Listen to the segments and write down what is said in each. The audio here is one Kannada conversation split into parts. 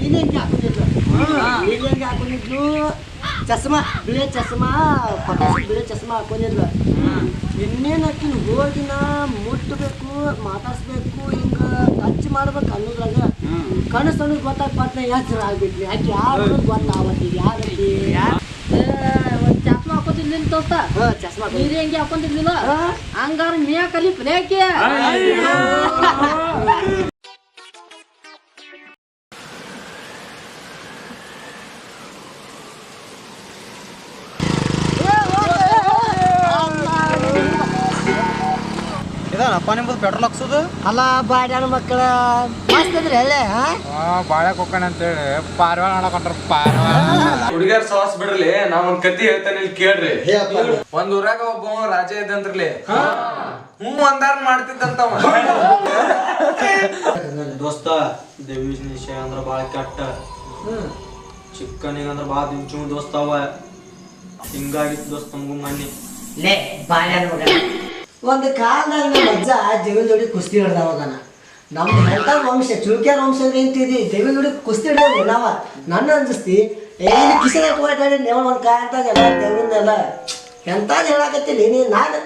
ನೀಲಿಯಂಗಿ ಹಾಕೊಂಡಿದ್ಲು ಚಸ್ಮಾ ಬಿಳೆ ಚಸ್ಮಾ ಪಟಾಸಿ ಬಿಳೆ ಚಸ್ಮಾ ಹಾಕೊಂಡಿದ್ಲು ಇನ್ನೇನು ಹಾಕಿನ ಹೋಗಿನ ಮುಟ್ಟಬೇಕು ಮಾತಾಡ್ಸ್ಬೇಕು ಹಿಂಗ ಟಚ್ ಮಾಡ್ಬೇಕು ಅನ್ನೋದ್ರಾಗ ಕಣ್ಣು ಸಣ್ಣ ಗೊತ್ತಾಗ್ಬಾರ್ದ ಯಾರು ಆಗ್ಬಿಟ್ಲಿ ಯಾಕೆ ಯಾರು ಗೊತ್ತಾಗತ್ತಿ ಯಾರಕ್ಕೆ ಚಸ್ಮಾ ಹಾಕೋತಿರ್ಲಿ ತೋರ್ತ ಚಸ್ಮಾ ನೀರಿಯಂಗಿ ಹಾಕೊಂಡಿರ್ಲಿಲ್ಲ ಹಂಗಾರ ಮೇಕಲಿ ಪ್ರೇಕೆ ನಿಮ್ಮದು ಪೆಟ್ರೋಲ್ ಹಾಕ್ಸೋದು? ಅಲ್ಲ ಬಾಡ್ಯಾನ ಮಕ್ಕಳ ಮಸ್ತ್ ಅದ್ರಿ ಹೇಳೆ ಹಾ ಬಾಳೆ ಕೊಕ್ಕಣ ಅಂತೇಳಿ. ಪಾರ್ವಾಳ ನೋಡಕೊಂಡ್ರ ಪಾರ್ವಾಳ. ಹುಡುಗಿಯರ್ ಸಾಸ್ ಬಿಡ್ರಿ ನಾ ಒಂದ್ ಕತಿ ಹೇಳ್ತೇನೆ ಇಲ್ಲಿ ಕೇಳ್ರಿ. ಒಂದ್ ಊರಾಗ ಒಬ್ಬ ರಾಜ ಇದ್ದಂತ್ರಿ. ಹ್ಞೂ ಅಂದಾರ ಮಾಡ್ತಿದ್ದಂತವ. ದೋಸ್ತ ದೇವಿಶ ವಿಷಯ ಅಂದ್ರ ಬಾಳ ಕೆಟ್ಟ. ಚಿಕ್ಕನಿಗಂದ್ರ ಬಾಳ ದಿಂಚು ದೋಸ್ತ ಅವ. ಹಿಂಗಾಗಿತ್ತು ದೋಸ್ತ ನಮಗೂ ಮನ್ನಿ. ಲೇ ಮಗ ಒಂದು ಕಾಲದಾಗ ನಮ್ಮ ಅಜ್ಜ ದೇವಿನ ಕುಸ್ತಿ ಹಿಡ್ದವಾಗನ ನಮ್ಮ ಎಂತ ವಂಶ ಚುಳ್ಕ್ಯಾರ ವಂಶ ನಿಂತಿದಿ ದೇವಿನ ಜೋಡಿ ಕುಸ್ತಿ ಹಿಡ್ದವ ನಾವ ನನ್ನ ಅನ್ಸಿಸ್ತಿ ಏನು ಕಿಸೆ ಹಾಕಿ ನೆವಲ್ ಒಂದು ಕಾಯ ಅಂತಾಗಲ್ಲ ದೇವ್ರನ್ನೆಲ್ಲ ಎಂತಾದ್ ಹೇಳಾಕತ್ತಿಲ್ಲ ನೀ ನಾನು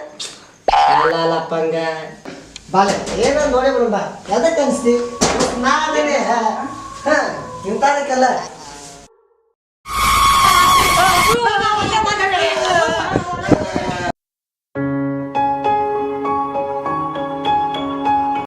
ಅಲ್ಲ ಹಂಗ ಬಾಲೆ ಏನೋ ನೋಡಿ ಬಾ ಎದಕ್ಕೆ ಅನ್ಸ್ತಿ ನಾನೇ ಹಾ ಇಂಥದಕ್ಕೆಲ್ಲ